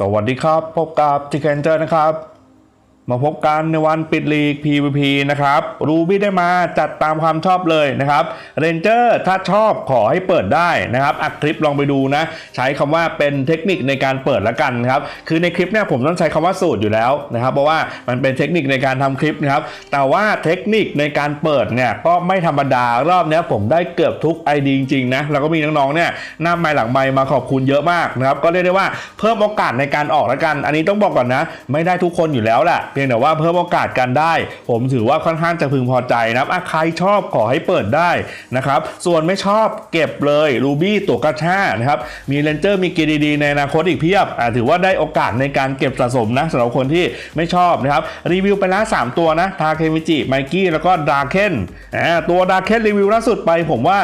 สวัสดีครับ พบกับจิเคนเจอร์นะครับ มาพบกันในวันปิดลีก PVP นะครับรูบี้ได้มาจัดตามความชอบเลยนะครับเรนเจอร์ถ้าชอบขอให้เปิดได้นะครับอัดคลิปลองไปดูนะ ใช้คำว่าเป็นเทคนิคในการเปิดละกันครับคือในคลิปเนี่ยผมต้องใช้คำว่าสูตรอยู่แล้วนะครับเพราะว่ามันเป็นเทคนิคในการทำคลิปนะครับแต่ว่าเทคนิคในการเปิดเนี่ยก็ไม่ธรรมดารอบนี้ผมได้เกือบทุก ID จริงๆนะแล้วก็มีน้องๆเนี่ยหน้าไมค์หลังไมค์มาขอบคุณเยอะมากนะครับก็เรียกได้ว่าเพิ่มโอกาสในการออกละกัน อันนี้ต้องบอกก่อนนะ ไม่ได้ทุกคนอยู่แล้วแหละเพียงแต่ว่าเพิ่มโอกาสกันได้ ผมถือว่าค่อนข้างจะพึงพอใจนะครับใครชอบขอให้เปิดได้นะครับ ส่วนไม่ชอบเก็บเลยรูบี้ตัวกระชานะครับ มีเลนเจอร์มีกีดีๆในอนาคตอีกเพียบถือว่าได้โอกาสในการเก็บสะสมนะสำหรับคนที่ไม่ชอบนะครับ รีวิวไปแล้ว3ตัวนะทาเคมิจิไมกี้แล้วก็ดาเคนตัวดาเคนรีวิวล่าสุดไปผมว่า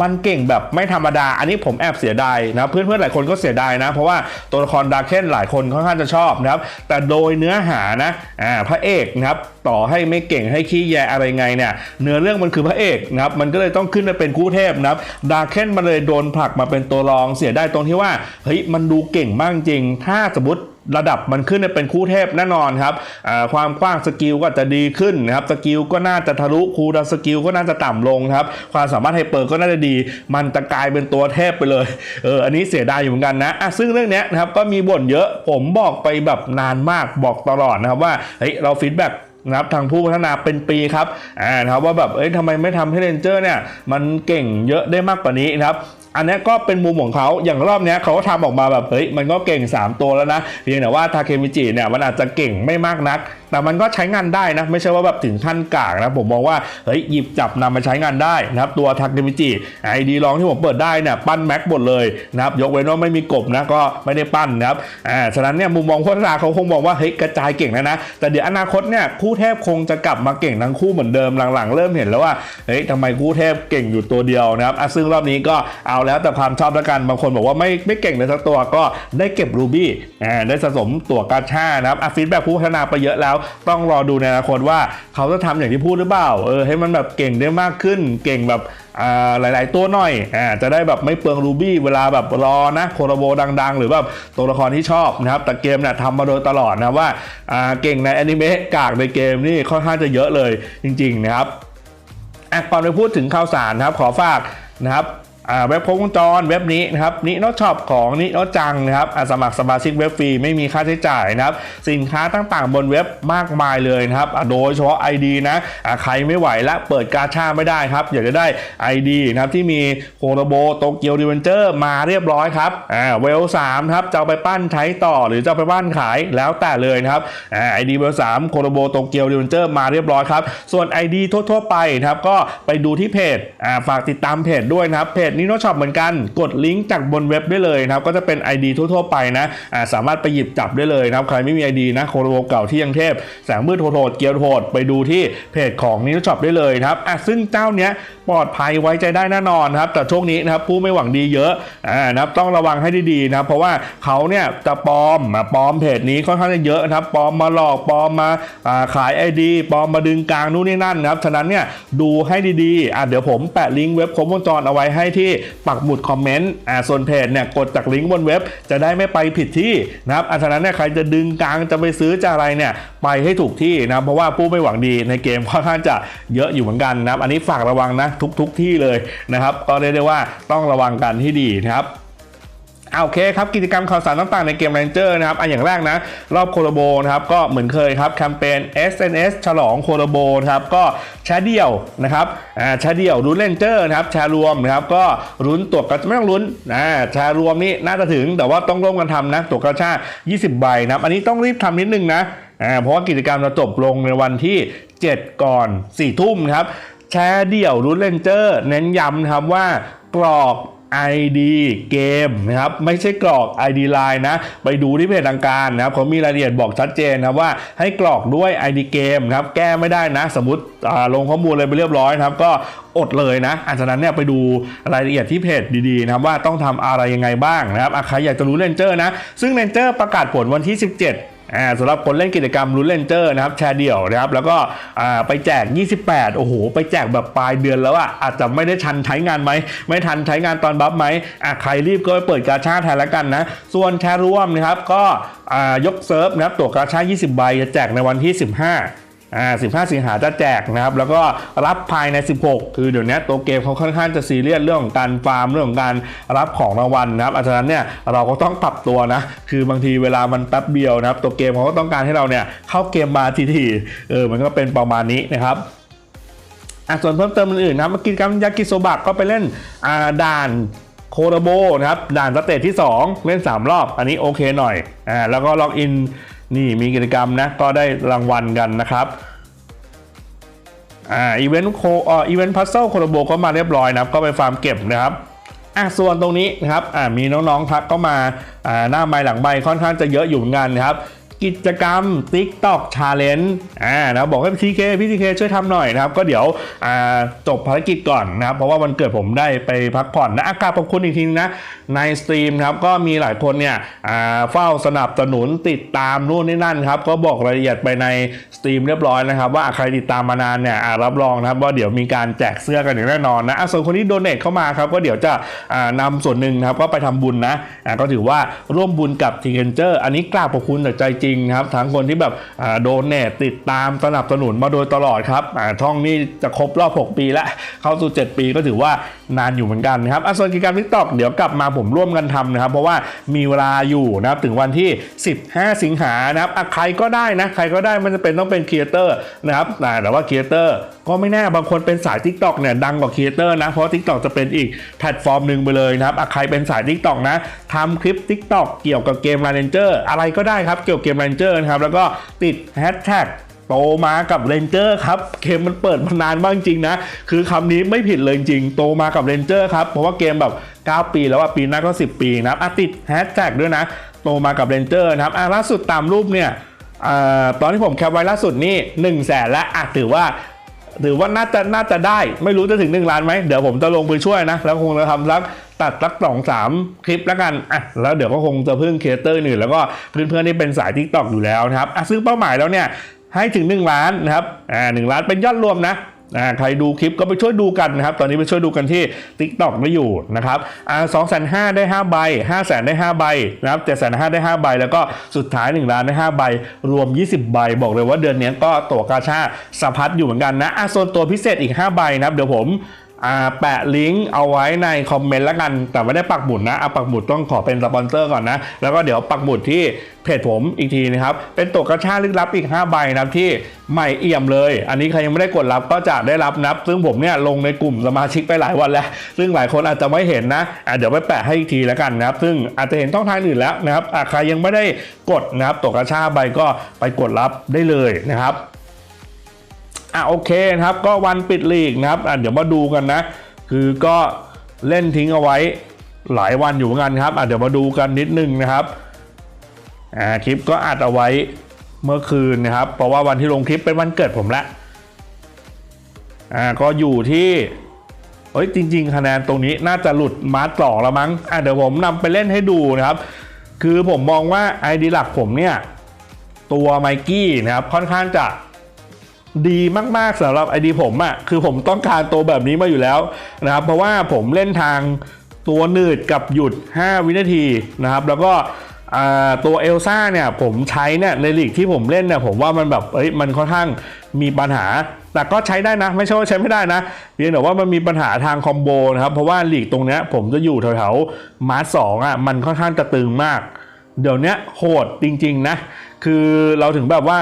มันเก่งแบบไม่ธรรมดา อันนี้ผมแอบเสียดายนะเพื่อนๆหลายคนก็เสียดายนะ เพราะว่าตัวละครดาร์เคนหลายคนค่อนข้างจะชอบนะครับ แต่โดยเนื้อหานะอ่าพระเอกนะครับต่อให้ไม่เก่งให้ขี้แยอะไรไงเนี่ยเนื้อเรื่องมันคือพระเอกนะครับมันก็เลยต้องขึ้นมาเป็นคู่เทพนะครับดาร์เคนมันเลยโดนผลักมาเป็นตัวรองเสียได้ตรงที่ว่าเฮ้ยมันดูเก่งมากจริง ถ้าสมมติ ระดับมันขึ้นเป็นคู่เทพแน่นอนครับความกว้างสกิลก็จะดีขึ้นนะครับสกิลก็น่าจะทะลุคูดาสกิลก็น่าจะต่ำลงครับความสามารถไฮเปอร์ก็น่าจะดี มันจะกลายเป็นตัวเทพไปเลยเอออันนี้เสียดายอยู่เหมือนกันนะอะซึ่งเรื่องเนี้ยนะครับก็มีบ่นเยอะผมบอกไปแบบนานมากบอกตลอดนะครับว่าเฮ้ยเราฟีดแบ็กนะครับทางผู้พัฒนาเป็นปีครับอ่านะครับว่าแบบเอ้ยทำไมไม่ทำให้เรนเจอร์เนี่ยมันเก่งเยอะได้มากกว่านี้นะครับ อันนี้ก็เป็นมุมของเขาอย่างรอบนี้เขาก็ทำออกมาแบบเฮ้ยมันก็เก่ง 3 ตัวแล้วนะเพียงแต่ว่าทาเคมิจิเนี่ยมันอาจจะเก่งไม่มากนัก แต่มันก็ใช้งานได้นะไม่ใช่ว่าแบบถึงขั้นกากนะผมมองว่าเฮ้ยหยิบจับนำมาใช้งานได้นะครับตัวทาเคมิจิไอดีลองที่ผมเปิดได้เนี่ยปั้นแม็กหมดเลยนะครับยกเว้นว่าไม่มีกบนะก็ไม่ได้ปั้นนะครับอ่าฉะนั้นเนี่ยมุมมองพัฒนาเขาคงมองว่าเฮ้ยกระจายเก่งแล้วนะ แต่เดี๋ยวอนาคตเนี่ยคู่เทพคงจะกลับมาเก่งทั้งคู่เหมือนเดิมหลังๆ เริ่มเห็นแล้วว่าเฮ้ยทำไมคู่เทพเก่งอยู่ตัวเดียวนะครับอะซึ่งรอบนี้ก็เอาแล้วแต่ความชอบแล้วกันบางคนบอกว่าไม่ไม่เก่งเลยสักตัวก็ได้เก็บรูบี้อ่าได้สะสมตัวกาชานะครับอะฟีดแบ็ผู้พัฒนาไปเยอะแล้วต้องรอดูในอนาคตว่าเขาจะทำอย่างที่พูดหรือเปล่าเออให้มันแบบเก่งได้มากขึ้น เก่งแบบหลาย ๆ ตัวหน่อยอ่าจะได้แบบไม่เปลืองรูบี้เวลาแบบรอนะโคโรโบดัง ๆ หรือแบบตัวละครที่ชอบนะครับ แต่เกมเนี่ยทำมาโดยตลอดนะว่าเก่งในแอนิเมะกากในเกมนี่ค่อนข้างจะเยอะเลยจริง ๆ นะครับก่อนไปพูดถึงข่าวสารนะครับขอฝากนะครับ เว็บครบวงจรเว็บนี้นะครับนิโนช็อปของนิโนจังนะครับสมัครสมาชิกเว็บฟรีไม่มีค่าใช้จ่ายนะครับสินค้าต่างๆ บนเว็บมากมายเลยนะครับโดยเฉพาะ ID นะอะใครไม่ไหวและเปิดกาชาไม่ได้ครับอยากจะได้ ID นะครับที่มีโคโรโบโตเกียวดิเวนเจอร์มาเรียบร้อยครับอ่าเวลสามครับจะเอาไปปั้นใช้ต่อหรือจะเอาไปปั้นขายแล้วแต่เลยนะครับไอ่า ID เวลสามโคโรโบโตเกียวดิเวนเจอร์มาเรียบร้อยครับส่วน ID ทั่วๆไปนะครับก็ไปดูที่เพจฝากติดตามเพจด้วยนะครับเพจนิโนช็อปเหมือนกัน กดลิงก์จากบนเว็บได้เลยนะครับก็จะเป็น ID ทั่วๆไปนะอ่าสามารถไปหยิบจับได้เลยนะครับใครไม่มี ID นะโคโรโเก่าที่ยังเทพแสงมืดโหดเกียร์โหดไปดูที่เพจของนิโนช็อปได้เลยนะครับอะซึ่งเจ้าเนี้ยปลอดภัยไว้ใจได้แน่นอนครับแต่ช่วงนี้นะครับผู้ไม่หวังดีเยอะอ่านะครับต้องระวังให้ดีๆนะครับเพราะว่าเขาเนี่ยจะปลอมมาปลอมเพจนี้ค่อนข้างจะเยอะนะครับปลอมมาหลอกปลอมมาอ่าขาย ID ปลอมมาดึงกลางนู่นนี่นั่นนะครับฉะนั้นเนี่ยดูให้ดีๆอะเดี๋ยวผมแปะลิงก์เว็บครบวงจรเอาไว้ให้ที่ปักหมุดคอมเมนต์อ่าส่วนเพจเนี่ยกดจากลิงก์บนเว็บจะได้ไม่ไปผิดที่นะครับอะฉะนั้นเนี่ยใครจะดึงกลางจะไปซื้อจะอะไรเนี่ยไปให้ถูกที่นะเพราะว่าผู้ไม่หวังดีในเกมค่อนข้างจะเยอะอยู่เหมือนกันนะครับอันนี้ฝากระวังนะทุกๆที่เลยนะครับก็เรียกได้ว่าต้องระวังกันที่ดีนะครับอะโอเคครับกิจกรรมข่าวสารต่างๆในเกม Ranger นะครับอันอย่างแรกนะรอบโคโลโบนะครับก็เหมือนเคยครับแคมเปญ SNS ฉลองโคโลโบนะครับก็แชร์เดี่ยวนะครับอ่าแชร์เดี่ยวรุ้นเลนเจอร์นะครับแชร์รวมนะครับก็รุ้นตัวกระไม่ต้องรุ้นอ่าแชร์รวมนี่น่าจะถึงแต่ว่าต้องร่วมกันทำนะตัวกระชา20 ใบนะครับอันนี้ต้องรีบทำนิดนึงนะอ่าเพราะว่ากิจกรรมจะจบลงในวันที่ 7 ก่อน 4 ทุ่มครับ แชร์เดี่ยวรุ้นเลนเจอร์เน้นย้ำนะครับว่ากรอก ID เกมนะครับไม่ใช่กรอก ID Line นะ ไปดูที่เพจทางการนะครับเขามีรายละเอียดบอกชัดเจนนะว่าให้กรอกด้วย ID เกมนะครับแก้ไม่ได้นะ สมมติลงข้อมูลอะไรไปเรียบร้อยนะครับ ก็อดเลยนะอันนั้นเนี่ยไปดูรายละเอียดที่เพจดีๆนะครับว่าต้องทำอะไรยังไงบ้างนะครับใครอยากจะรู้เลนเจอร์นะ ซึ่งเลนเจอร์ประกาศผลวันที่ 17 สำหรับคนเล่นกิจกรรมรุ่นเลนเจอร์นะครับแชร์เดี่ยวนะครับแล้วก็อ่าไปแจก 28 โอ้โห ไปแจกแบบปลายเดือนแล้วอะอาจจะไม่ได้ทันใช้งานไหม ไม่ทันใช้งานตอนบัฟไหมอะใครรีบก็ไปเปิดกาชาแทนแล้วกันนะ ส่วนแชร์ร่วมนะครับก็อ่ายกเซิร์ฟนะครับตัวกาชา 20 ใบจะแจกในวันที่ 15 อ่า15 สิงหาจะแจกนะครับ แล้วก็รับภายใน 16 คือเดี๋ยวนี้ตัวเกมเขาค่อนข้างจะซีเรียสเรื่องของการฟาร์มเรื่องของการรับของรางวัลนะครับอาจารย์เนี่ยเราก็ต้องปรับตัวนะ คือบางทีเวลามันแป๊บเดียวนะครับ ตัวเกมเขาก็ต้องการให้เราเนี่ยเข้าเกมมาทีๆเออมันก็เป็นประมาณนี้นะครับอะส่วนเพิ่มเติมอื่นๆนะครับมากินกรรมยากิโซบะก็ไปเล่นอ่าด่านโคโรโบนะครับด่านสเตจที่ 2 เล่น 3 รอบ อันนี้โอเคหน่อยอ่าแล้วก็ล็อกอิน นี่มีกิจกรรมนะก็ได้รางวัลกันนะครับอ่าอีเวนต์โคอ่าอีเวนต์พัซเซิลโคโรโบก็มาเรียบร้อยนะครับ ก็ไปฟาร์มเก็บนะครับอะส่วนตรงนี้นะครับอ่ามีน้องๆทักก็มาอ่าหน้าไม้หลังใบค่อนข้างจะเยอะอยู่เหมือนกันนะครับ กิจกรรม TikTok Challenge อ่านะบอกให้พี่เคพี่ทีเคช่วยทำหน่อยนะครับ ก็เดี๋ยวอ่าจบภารกิจก่อนนะครับ เพราะว่าวันเกิดผมได้ไปพักผ่อนนะอากาศขอบคุณอีกทีนะในสตรีมครับก็มีหลายคนเนี่ยอ่าเฝ้าสนับสนุนติดตามนู่นนี่นั่นครับ ก็บอกรายละเอียดไปในสตรีมเรียบร้อยนะครับ ว่าใครติดตามมานานเนี่ยรับรองนะครับว่าเดี๋ยวมีการแจกเสื้อกันอย่างแน่นอนนะะส่วนคนที่โดเนทเข้ามาครับก็เดี๋ยวจะอ่านำส่วนหนึ่งนะครับก็ไปทำบุญนะก็ถือว่าร่วมบุญกับทีเกนเจอร์อันนี้กราบขอบคุณจากใจจริงงครับทั้งคนที่แบบโดเนทติดตามสนับสนุนมาโดยตลอดครับอ่าช่องนี้จะครบรอบ 6 ปีแล้วเข้าสู่ 7 ปีก็ถือว่านานอยู่เหมือนกันนะครับอะส่วนกิจกรรมทิกตอกเดี๋ยวกลับมาผมร่วมกันทำนะครับ เพราะว่ามีเวลาอยู่นะครับถึงวันที่ 15 สิงหานะครับอะใครก็ได้นะใครก็ได้มันจะเป็นต้องเป็นครีเอเตอร์นะครับแต่ว่าครีเอเตอร์ก็ไม่แน่บางคนเป็นสาย Tik t o อกเนี่ยดังกว่าครีเอเตอร์นะเพราะ Tik t o อกจะเป็นอีกแพลตฟอร์มหนึ่งไปเลยนะครับใครเป็นสาย Tik t o อกนะทำคลิป Tik t o อกเกี่ยวกับเกม r a n g e r อะไรก็ได้ครับเกี่ยวกับเกม r a n g e r นะครับแล้วก็ติดแฮชแท็ก โตมากับเรนเจอร์ครับเกมมันเปิดมานานมากจริงนะ คือคำนี้ไม่ผิดเลยจริง โตมากับเรนเจอร์ครับ เพราะว่าเกมแบบ 9 ปีแล้วว่าปีหน้าก็ 10 ปีนะครับอะติดแฮชแท็กด้วยนะ โตมากับเรนเจอร์นะครับอะล่าสุดตามรูปเนี่ยอตอนที่ผมแคปไว้ล่าสุดนี่1นึ่งแสนและอะถือว่าถือว่าน่าจะน่าจะได้ไม่รู้จะถึง 1 ล้านไหมเดี๋ยวผมจะลงไปช่วยนะ แล้วคงจะทำสักตัดสักสองสามคลิปแล้วกันอะแล้วเดี๋ยวก็คงจะพึ่งเอเตอร์อื่นแล้วก็เพื่อนๆที่เป็นสาย t ิ k t o k อยู่แล้วนะครับอะซึ่งเป้าหมายแล้วเนี่ย ให้ถึง 1 ล้านนะครับอ่าหล้านเป็นยอดรวมนะอ่าใครดูคลิปก็ไปช่วยดูกันนะครับ ตอนนี้ไปช่วยดูกันที่ TikTok ไม่อยู่นะครับอ่าสองแสนห้าได้ 5 ใบ5 0 0แสนได้ 5 ใบนะครับเจ็ดแสนห้าได้ 5 ใบ แล้วก็สุดท้าย 1 ล้านได้ 5 ใบ รวม 20 ใบ บอกเลยว่าเดือนนี้ก็ตัวกาชาสะพัดอยู่เหมือนกันนะอ่าส่วนตัวพิเศษอีก 5 ใบนะครับ เดี๋ยวผม แปะลิงก์เอาไว้ในคอมเมนต์แล้วกัน แต่ไม่ได้ปักหมุดนะเอาปักหมุดต้องขอเป็นสปอนเซอร์ก่อนนะ แล้วก็เดี๋ยวปักหมุดที่เพจผมอีกทีนะครับ เป็นตัวกระชาลึกลับอีก 5 ใบนะครับที่ใหม่เอี่ยมเลย อันนี้ใครยังไม่ได้กดรับก็จะได้รับนับ ซึ่งผมเนี่ยลงในกลุ่มสมาชิกไปหลายวันแล้ว ซึ่งหลายคนอาจจะไม่เห็นนะะเดี๋ยวไปแปะให้อีกทีแล้วกันนะครับ ซึ่งอาจจะเห็นช่องทางอื่นแล้วนะครับใครยังไม่ได้กดนะครับตัวกระชาใบก็ไปกดรับได้เลยนะครับ อะโอเคนะครับก็วันปิดลีกนะครับอะเดี๋ยวมาดูกันนะ คือก็เล่นทิ้งเอาไว้หลายวันอยู่เหมือนกันครับอะเดี๋ยวมาดูกันนิดนึงนะครับอ่าคลิปก็อัดเอาไว้เมื่อคืนนะครับ เพราะว่าวันที่ลงคลิปเป็นวันเกิดผมละอ่าก็อยู่ที่เฮ้ยจริง ๆ คะแนนตรงนี้น่าจะหลุดมาร์สองแล้วมั้งอะเดี๋ยวผมนำไปเล่นให้ดูนะครับ คือผมมองว่าไอดีหลักผมเนี่ย ตัวไมกี้นะครับค่อนข้างจะ ดีมากๆสำหรับไอดีผมอะ่ะคือผมต้องการตัวแบบนี้มาอยู่แล้วนะครับ เพราะว่าผมเล่นทางตัวหนืดกับหยุด 5 วินาทีนะครับ แล้วก็ตัวเอลซ่าเนี่ยผมใช้เนี่ยในลีกที่ผมเล่นเนี่ยผมว่ามันแบบเอ้ยมันค่อนข้างมีปัญหา แต่ก็ใช้ได้นะ ไม่ใช่ว่าใช้ไม่ได้นะเพียงแต่ว่ามันมีปัญหาทางคอมโบนะครับ เพราะว่าลีกตรงเนี้ยผมจะอยู่แถวๆมาร์สองอะมันค่อนข้างจะตึงมาก เดี๋ยวนี้โหดจริงๆนะ คือเราถึงแบบว่า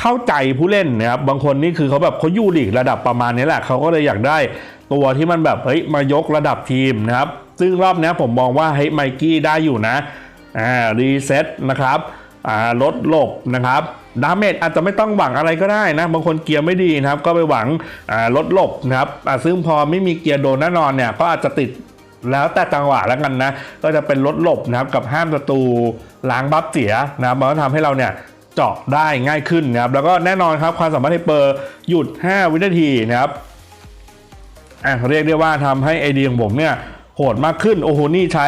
เข้าใจผู้เล่นนะครับบางคนนี่คือเขาแบบเขาอยู่ลีกระดับประมาณนี้แหละเขาก็เลยอยากได้ตัวที่มันแบบเฮ้ยมายกระดับทีมนะครับ ซึ่งรอบนี้ผมมองว่าเฮ้ยไมกี้ได้อยู่นะอ่ารีเซ็ตนะครับอ่าลดหลบนะครับดาเมจอาจจะไม่ต้องหวังอะไรก็ได้นะ บางคนเกียร์ไม่ดีนะครับ ก็ไปหวังอ่าลดหลบนะครับอ่าซึ่งพอไม่มีเกียร์โดนแน่นอนเนี่ย ก็อาจจะติดแล้วแต่จังหวะแล้วกันนะ ก็จะเป็นลดหลบนะครับกับห้ามศัตรูล้างบัฟเสียนะครับมันก็ทำให้เราเนี่ย เจาะได้ง่ายขึ้นนะครับแล้วก็แน่นอนครับความสามารถไฮเปอร์หยุด 5 วินาทีนะครับอะเรียกได้ว่าทำให้ไอเดียของผมเนี่ยโหดมากขึ้นโอ้โหนี่ใช้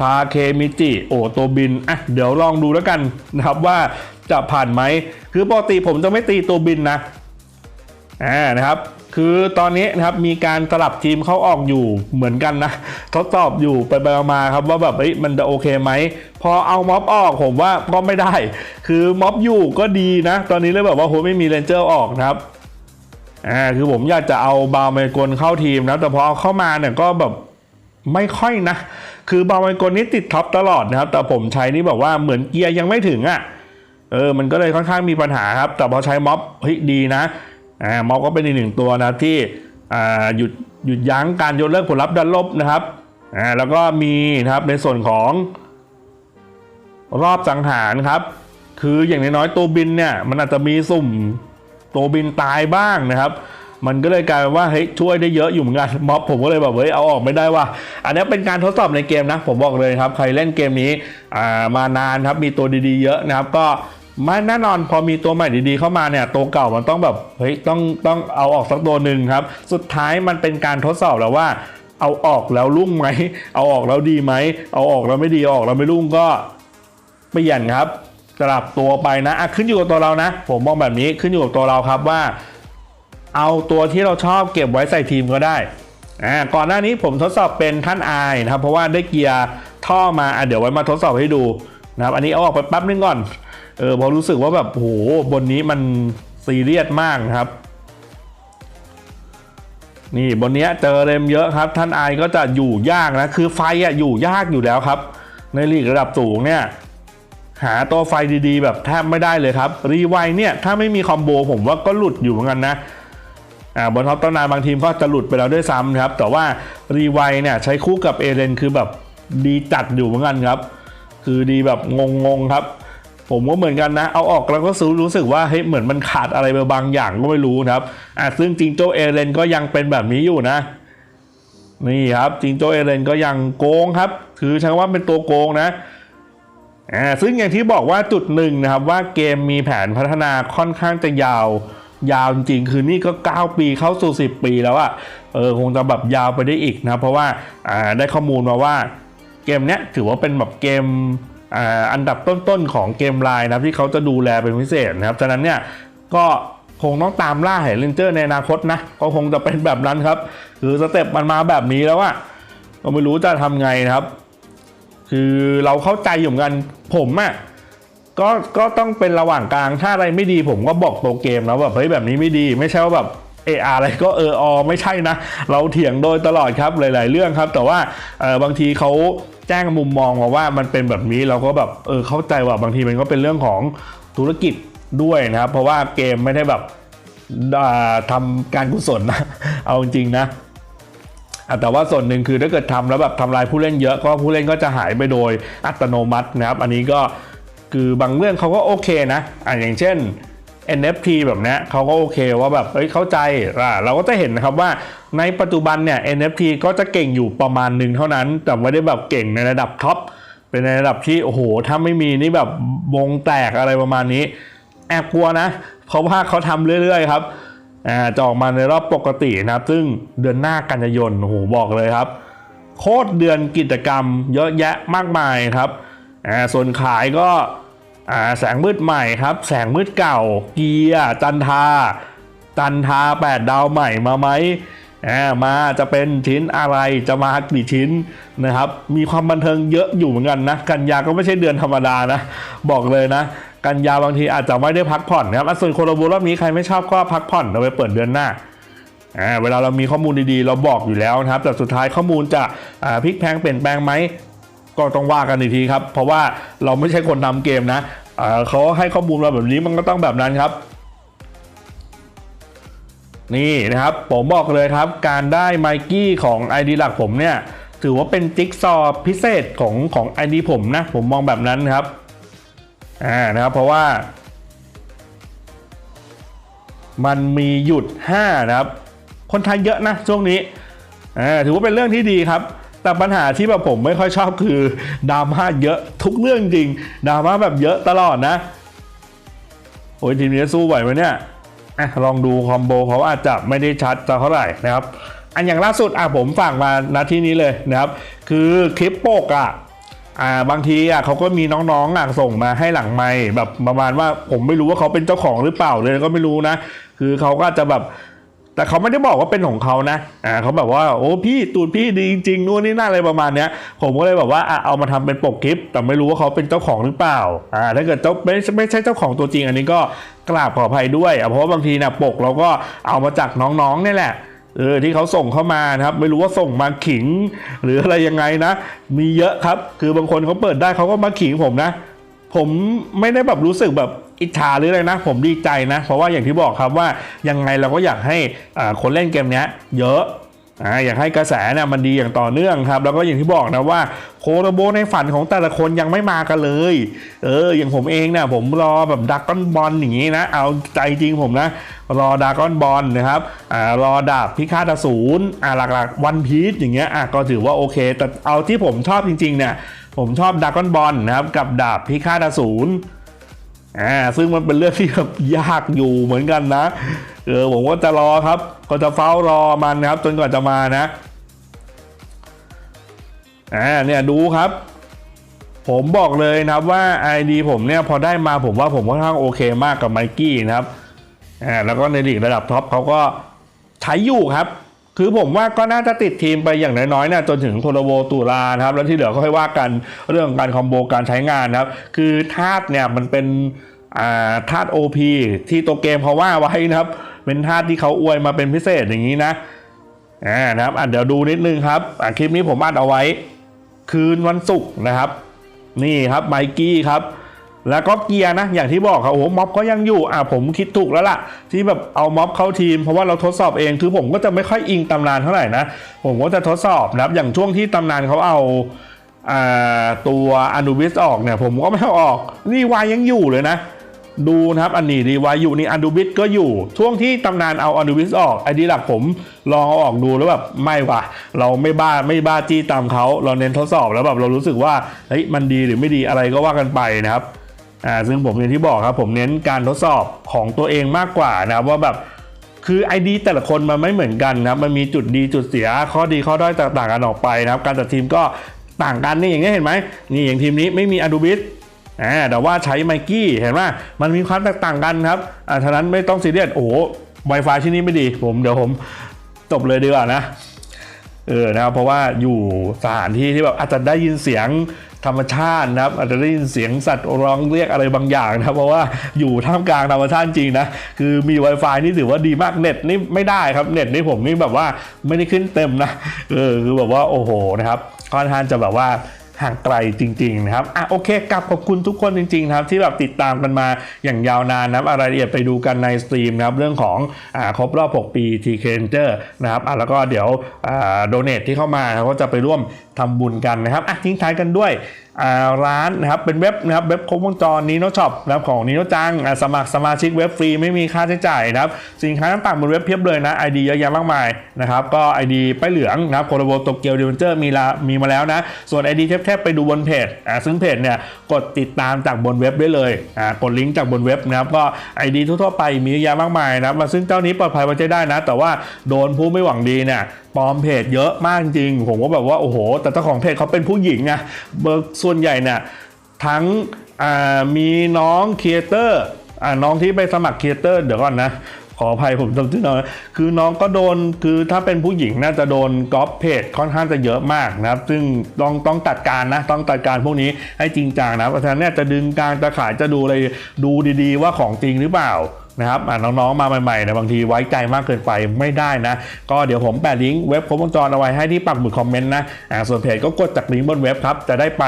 ทาเคมิจิโอตัวบินอะเดี๋ยวลองดูแล้วกันนะครับว่าจะผ่านไหมคือปกติผมจะไม่ตีตัวบินนะ อ่านะครับ คือตอนนี้นะครับมีการสลับทีมเข้าออกอยู่เหมือนกันนะ ทดสอบอยู่ไปไปมาครับว่าแบบเอ้ยมันจะโอเคไหม พอเอาม็อบออกผมว่าก็ไม่ได้ คือม็อบอยู่ก็ดีนะ ตอนนี้เลยแบบว่าโหไม่มีเรนเจอร์ออกนะครับอ่าคือผมอยากจะเอาบาวเมกลเข้าทีมนะ แต่พอเอาเข้ามาเนี่ยก็แบบไม่ค่อยนะ คือบาวเมกลนี่ติดท็อปตลอดนะครับ แต่ผมใช้นี่แบบว่าเหมือนเกียร์ยังไม่ถึงอะ่ะเออ มันก็เลยค่อนข้างมีปัญหาครับ แต่พอใช้ม็อบเฮ้ยดีนะ อ่าม็อบก็เป็นอีกหนึ่งตัวนะที่อ่าหยุดหยุดยั้งการยกเลิกผลลัพธ์ดันลบนะครับอ่าแล้วก็มีนะครับในส่วนของรอบสังหารครับ คืออย่างน้อยๆตัวบินเนี่ยมันอาจจะมีสุ่มตัวบินตายบ้างนะครับ มันก็เลยกลายเป็นว่าเฮ้ยช่วยได้เยอะอยู่เหมือนกันม็อบผมก็เลยแบบเฮ้ยเอาออกไม่ได้ว่า อันนี้เป็นการทดสอบในเกมนะ ผมบอกเลยครับ ใครเล่นเกมนี้มานานครับมีตัวดีๆเยอะนะครับ ก็ ไม่แน่นอนพอมีตัวใหม่ดีๆเข้ามาเนี่ยตัวเก่ามันต้องแบบเฮ้ยต้องต้องเอาออกสักตัวหนึ่งครับ สุดท้ายมันเป็นการทดสอบแล้วว่า เอาออกแล้วรุ่งไหมเอาออกแล้วดีไหมเอาออกแล้วไม่ดีออกแล้วไม่รุ่งก็เปลี่ยนครับสลับตัวไปนะอะขึ้นอยู่กับตัวเรานะ ผมมองแบบนี้ขึ้นอยู่กับตัวเราครับว่า เอาตัวที่เราชอบเก็บไว้ใส่ทีมก็ได้อ่าก่อนหน้านี้ผมทดสอบเป็นท่านอนะครับเพราะว่าได้เกียร์ท่อมาอะเดี๋ยวไว้มาทดสอบให้ดูนะครับอันนี้เอาออกไปแป๊บนึงก่อน เออพอรู้สึกว่าแบบโหบนนี้มันซีเรียสมากนะครับ นี่บนนี้เจอเรมเยอะครับ ท่านไอก็จะอยู่ยากนะ คือไฟอะอยู่ยากอยู่แล้วครับ ในลีกระดับสูงเนี่ย หาตัวไฟดีๆ แบบแทบไม่ได้เลยครับ รีไวเนี่ย ถ้าไม่มีคอมโบผมว่าก็หลุดอยู่เหมือนกันนะอ่าบนท็อปต้นนานบางทีมก็จะหลุดไปแล้วด้วยซ้ำครับ แต่ว่ารีไวเนี่ยใช้คู่กับเอเรนคือแบบดีจัดอยู่เหมือนกันครับ คือดีแบบงงๆครับ ผมก็เหมือนกันนะ เอาออกแล้วก็รู้สึกว่าเฮ้ยเหมือนมันขาดอะไรไปบางอย่างก็ไม่รู้นะครับอ่าซึ่งจิงโจ้เอเรนก็ยังเป็นแบบนี้อยู่นะ นี่ครับจิงโจ้เอเรนก็ยังโกงครับคือใช้คำว่าเป็นตัวโกงนะอ่าซึ่งอย่างที่บอกว่าจุดหนึ่งนะครับว่าเกมมีแผนพัฒนาค่อนข้างจะยาวยาวจริงคือนี่ก็ 9 ปีเข้าสู่ 10 ปีแล้วอะเออคงจะแบบยาวไปได้อีกนะเพราะว่าอ่าได้ข้อมูลมาว่าเกมเนี้ยถือว่าเป็นแบบเกม อ่าอันดับต้นๆของเกมไลน์นะครับที่เขาจะดูแลเป็นพิเศษนะครับฉะนั้นเนี่ยก็คงต้องตามล่าเหรนเจอร์ในอนาคตนะก็คงจะเป็นแบบนั้นครับ คือสเต็ปมันมาแบบนี้แล้วอะก็ไม่รู้จะทำไงนะครับ คือเราเข้าใจอยู่เหมือนกันผมอะก็ก็ต้องเป็นระหว่างกลางถ้าอะไรไม่ดีผมก็บอกตัวเกมแล้วแบบเฮ้ยแบบนี้ไม่ดี ไม่ใช่ว่าแบบ เอออะไรก็เอออไม่ใช่นะ เราเถียงโดยตลอดครับหลาย ๆ เรื่องครับ แต่ว่าบางทีเขาแจ้งมุมมองมาว่ามันเป็นแบบนี้เราก็แบบเออเข้าใจว่าบางทีมันก็เป็นเรื่องของธุรกิจด้วยนะครับ เพราะว่าเกมไม่ได้แบบอ่าทำการกุศลนะเอาจริงๆนะอะแต่ว่าส่วนหนึ่งคือถ้าเกิดทำแล้วแบบทำลายผู้เล่นเยอะก็ผู้เล่นก็จะหายไปโดยอัตโนมัตินะครับ อันนี้ก็คือบางเรื่องเขาก็โอเคนะอะอย่างเช่น NFT แบบนี้เขาก็โอเคว่าแบบเอ้ยเข้าใจอะเราก็จะเห็นนะครับว่าในปัจจุบันเนี่ย NFT ก็จะเก่งอยู่ประมาณหนึ่งเท่านั้น แต่ไม่ได้แบบเก่งในระดับท็อปเป็นในระดับที่โอ้โหถ้าไม่มีนี่แบบวงแตกอะไรประมาณนี้ แอบกลัวนะ เพราะว่าเขาทำเรื่อยๆครับอ่าจะออกมาในรอบปกตินะครับ ซึ่งเดือนหน้ากันยายนโอ้โหบอกเลยครับ โคตรเดือนกิจกรรมเยอะแยะมากมายครับอ่าส่วนขายก็ แสงมืดใหม่ครับ แสงมืดเก่า เกียร์จันทา จันทา 8 ดาวใหม่มาไหมมาจะเป็นชิ้นอะไรจะมากี่ชิ้นนะครับ มีความบันเทิงเยอะอยู่เหมือนกันนะ กันยาก็ไม่ใช่เดือนธรรมดานะ บอกเลยนะ กันยาบางทีอาจจะไม่ได้พักผ่อนนะครับส่วนโคโลบูรอบนี้ใครไม่ชอบก็พักผ่อนเราไปเปิดเดือนหน้าเวลาเรามีข้อมูลดีๆ เราบอกอยู่แล้วนะครับ แต่สุดท้ายข้อมูลจะพลิกแพลงเปลี่ยนแปลงไหม ก็ต้องว่ากันอีกทีครับ เพราะว่าเราไม่ใช่คนทำเกมนะเขาให้ข้อมูลมาแบบนี้มันก็ต้องแบบนั้นครับ นี่นะครับ ผมบอกเลยครับ การได้ไมกี้ของ ID หลักผมเนี่ย ถือว่าเป็นจิ๊กซอพิเศษของของ ID ผมนะ ผมมองแบบนั้นครับอ่านะครับ เพราะว่า มันมีหยุด 5 นะครับ คนไทยเยอะนะช่วงนี้อ่าถือว่าเป็นเรื่องที่ดีครับ แต่ปัญหาที่แบบผมไม่ค่อยชอบคือดราม่าเยอะทุกเรื่องจริงดราม่าแบบเยอะตลอดนะ โอ้ยทีมนี้สู้ไหวไหมเนี่ยอะลองดูคอมโบเขาอาจจะไม่ได้ชัดจะเท่าไหร่นะครับ อันอย่างล่าสุดอะผมฝากมาณที่นี้เลยนะครับ คือคลิปโปกอะอ่าบางทีอะเขาก็มีน้องๆอะส่งมาให้หลังไมค์แบบประมาณว่าผมไม่รู้ว่าเขาเป็นเจ้าของหรือเปล่าเลยก็ไม่รู้นะ คือเขาก็จะแบบ แต่เขาไม่ได้บอกว่าเป็นของเขานะอ่าเขาแบบว่าโอ้พี่ตูดพี่ดีจริงๆนู่นนี่นั่นอะไรประมาณเนี้ย ผมก็เลยแบบว่าอะเอามาทำเป็นปกคลิป แต่ไม่รู้ว่าเขาเป็นเจ้าของหรือเปล่าอ่าถ้าเกิดเจ้าไม่ไม่ใช่เจ้าของตัวจริง อันนี้ก็กราบขออภัยด้วยเพราะว่าบางทีนะปกเราก็เอามาจากน้องๆเนี่ยแหละเออที่เขาส่งเข้ามานะครับ ไม่รู้ว่าส่งมาขิง หรืออะไรยังไงนะ มีเยอะครับ คือบางคนเขาเปิดได้เขาก็มาขิงผมนะ ผมไม่ได้แบบรู้สึกแบบ อิจฉาหรืออะไรนะ ผมดีใจนะ เพราะว่าอย่างที่บอกครับว่ายังไงเราก็อยากให้คนเล่นเกมนี้เยอะอยากให้กระแสเนี่ยมันดีอย่างต่อเนื่องครับ แล้วก็อย่างที่บอกนะว่าโคโรโบในฝันของแต่ละคนยังไม่มากันเลย เออ อย่างผมเองเนี่ยผมรอแบบดักก้อนบอลอย่างนี้นะ เอาใจจริงผมนะ รอดากอนบอลนะครับอ่ารอดาบพิฆาตอสูรอ่าหลักๆวันพีชอย่างเงี้ยอะก็ถือว่าโอเค แต่เอาที่ผมชอบจริงๆเนี่ยผมชอบดากอนบอลนะครับกับดาบพิฆาตอสูร อ่าซึ่งมันเป็นเรื่องที่แบบยากอยู่เหมือนกันนะ เออผมก็จะรอครับ ก็จะเฝ้ารอมันนะครับจนกว่าจะมานะอ่าเนี่ยดูครับ ผมบอกเลยนะครับว่า ID ผมเนี่ยพอได้มาผมว่าผมค่อนข้างโอเคมากกับไมกี้นะครับอ่าแล้วก็ในลีกระดับท็อปเขาก็ใช้อยู่ครับ คือผมว่าก็น่าจะติดทีมไปอย่างน้อยๆเนี่ยจนถึงโทรโวตุลานะครับ แล้วที่เหลือก็ค่อยว่ากันเรื่องการคอมโบการใช้งานนะครับ คือธาตุเนี่ยมันเป็นธาตุ OP ที่ตัวเกมเขาว่าไว้นะครับ เป็นธาตุที่เขาอวยมาเป็นพิเศษอย่างนี้นะอ่านะครับอะเดี๋ยวดูนิดนึงครับอะคลิปนี้ผมอัดเอาไว้ คืนวันศุกร์นะครับ นี่ครับไมกี้ครับ แล้วก็เกียร์นะ อย่างที่บอกครับโอ้โหม็อบก็ยังอยู่ อะผมคิดถูกแล้วล่ะ ที่แบบเอาม็อบเข้าทีม เพราะว่าเราทดสอบเอง คือผมก็จะไม่ค่อยอิงตำนานเท่าไหร่นะ ผมก็จะทดสอบนะครับ อย่างช่วงที่ตำนานเขาเอาอ่าตัวอนูบิสออกเนี่ย ผมก็ไม่เอาออก นี่วายยังอยู่เลยนะ ดูนะครับ อันนี้ดีวายอยู่นี่อันดูบิสก็อยู่ ช่วงที่ตำนานเอาอันดูบิสออก ไอดีหลักผมลองเอาออกดูแล้วแบบไม่ว่ะ เราไม่บ้าไม่บ้าจี้ตามเขา เราเน้นทดสอบแล้วแบบเรารู้สึกว่า เฮ้ย มันดีหรือไม่ดีอะไรก็ว่ากันไปนะครับ อ่าซึ่งผมอย่างที่บอกครับผมเน้นการทดสอบของตัวเองมากกว่านะครับว่าแบบคือ ID แต่ละคนมันไม่เหมือนกันนะครับมันมีจุดดีจุดเสียข้อดีข้อด้อยต่างกันออกไปนะครับ การจัดทีมก็ต่างกันนี่อย่างนี้เห็นไหมนี่อย่างทีมนี้ไม่มีอดูบิสอ่าแต่ว่าใช้ไมกี้เห็นไหมมันมีความแตกต่างกันครับอ่าฉะนั้นไม่ต้องซีเรียสโอ้โห Wi-Fi ที่นี่ไม่ดี ผมเดี๋ยวผมจบเลยดีกว่านะเออนะครับเพราะว่าอยู่สถานที่ที่แบบอาจจะได้ยินเสียง ธรรมชาตินะครับอาจจะได้ยินเสียงสัตว์ร้องเรียกอะไรบางอย่างนะครับเพราะว่าอยู่ท่ามกลางธรรมชาติจริงนะคือมี Wi-Fi นี่ถือว่าดีมากเน็ตนี่ไม่ได้ครับเน็ตนี่ผมนี่แบบว่าไม่ได้ขึ้นเต็มนะเออคือแบบว่าโอ้โหนะครับค่อนข้างจะแบบว่า ห่างไกลจริงๆนะครับอะโอเคกลับขอบคุณทุกคนจริงๆนะครับที่แบบติดตามกันมาอย่างยาวนานนะครับอะไรายละเอียดไปดูกันในสตรีมนะครับเรื่องของอ่าครบรอบ 6 ปี TK Ranger นะครับอะแล้วก็เดี๋ยวโดเนทที่เข้ามาเขาก็จะไปร่วมทำบุญกันนะครับอะทิ้งท้ายกันด้วย ร้านนะครับเป็นเว็บนะครับเว็บครบวงจรนีโนช็อปนะครับของนีโนจังสมัครสมาชิกเว็บฟรีไม่มีค่าใช้จ่ายนะครับสินค้าต่างๆบนเว็บเพียบเลยนะ ID เยอะแยะมากมายนะครับก็ ID ป้ายเหลืองนะครับโคโรโบโตเกียวเดิวเจอร์มีละมีมาแล้วนะ ส่วน ID แทบๆไปดูบนเพจอ่าซึ่งเพจเนี่ยกดติดตามจากบนเว็บได้เลยอ่ากดลิงก์จากบนเว็บนะครับก็ ID ทั่วๆไปมีเยอะแยะมากมายนะครับซึ่งเจ้านี้ปลอดภัยไว้ใจได้นะ แต่ว่าโดนผู้ไม่หวังดีเนี่ยปลอมเพจเยอะมากจริง ผมก็แบบว่าโอ้โห แต่เจ้าของเพจเขาเป็นผู้หญิงอะเบอร์ส่วนใหญ่เนี่ยทั้งมีน้องครีเอเตอร์น้องที่ไปสมัครครีเอเตอร์เดี๋ยวก่อนนะขออภัยผมจำชื่อน้องคือน้องก็โดนคือถ้าเป็นผู้หญิงน่าจะโดนก๊อปเพจค่อนข้างจะเยอะมากนะครับ ซึ่งต้องต้องจัดการนะ ต้องจัดการพวกนี้ให้จริงจังนะเพราะฉะนั้นเนี่ยจะดึงการจะขายจะดูอะไรดูดีๆ ว่าของจริงหรือเปล่า นะครับอะน้องๆมาใหม่ๆนะบางทีไว้ใจมากเกินไปไม่ได้นะ ก็เดี๋ยวผมแปะลิงก์เว็บครบวงจรเอาไว้ให้ที่ปักหมุดคอมเมนต์นะอ่าส่วนเพจก็กดจากลิงก์บนเว็บครับจะได้ไป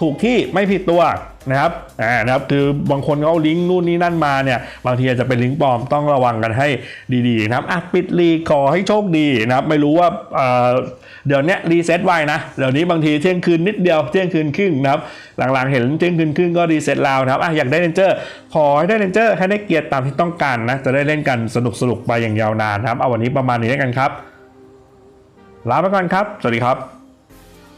ถูกที่ไม่ผิดตัวนะครับอ่านะครับคือบางคนเขาลิงก์นู่นนี่นั่นมาเนี่ยบางทีอาจจะเป็นลิงก์ปลอมต้องระวังกันให้ดีๆนะครับอะปิดลีขอให้โชคดีนะครับไม่รู้ว่าเอ่อเดี๋ยวนี้รีเซ็ตไวนะเดี๋ยวนี้บางทีเที่ยงคืนนิดเดียวเที่ยงคืนครึ่งนะครับหลังๆเห็นเที่ยงคืนครึ่งก็รีเซ็ตแล้วนะครับอะอยากได้เลนเจอร์ขอให้ได้เลนเจอร์ให้ได้เกียรติตามที่ต้องการนะจะได้เล่นกันสนุกๆไปอย่างยาวนานนะครับเอาวันนี้ประมาณนี้แล้วกันครับลาไปก่อนครับ สวัสดีครับ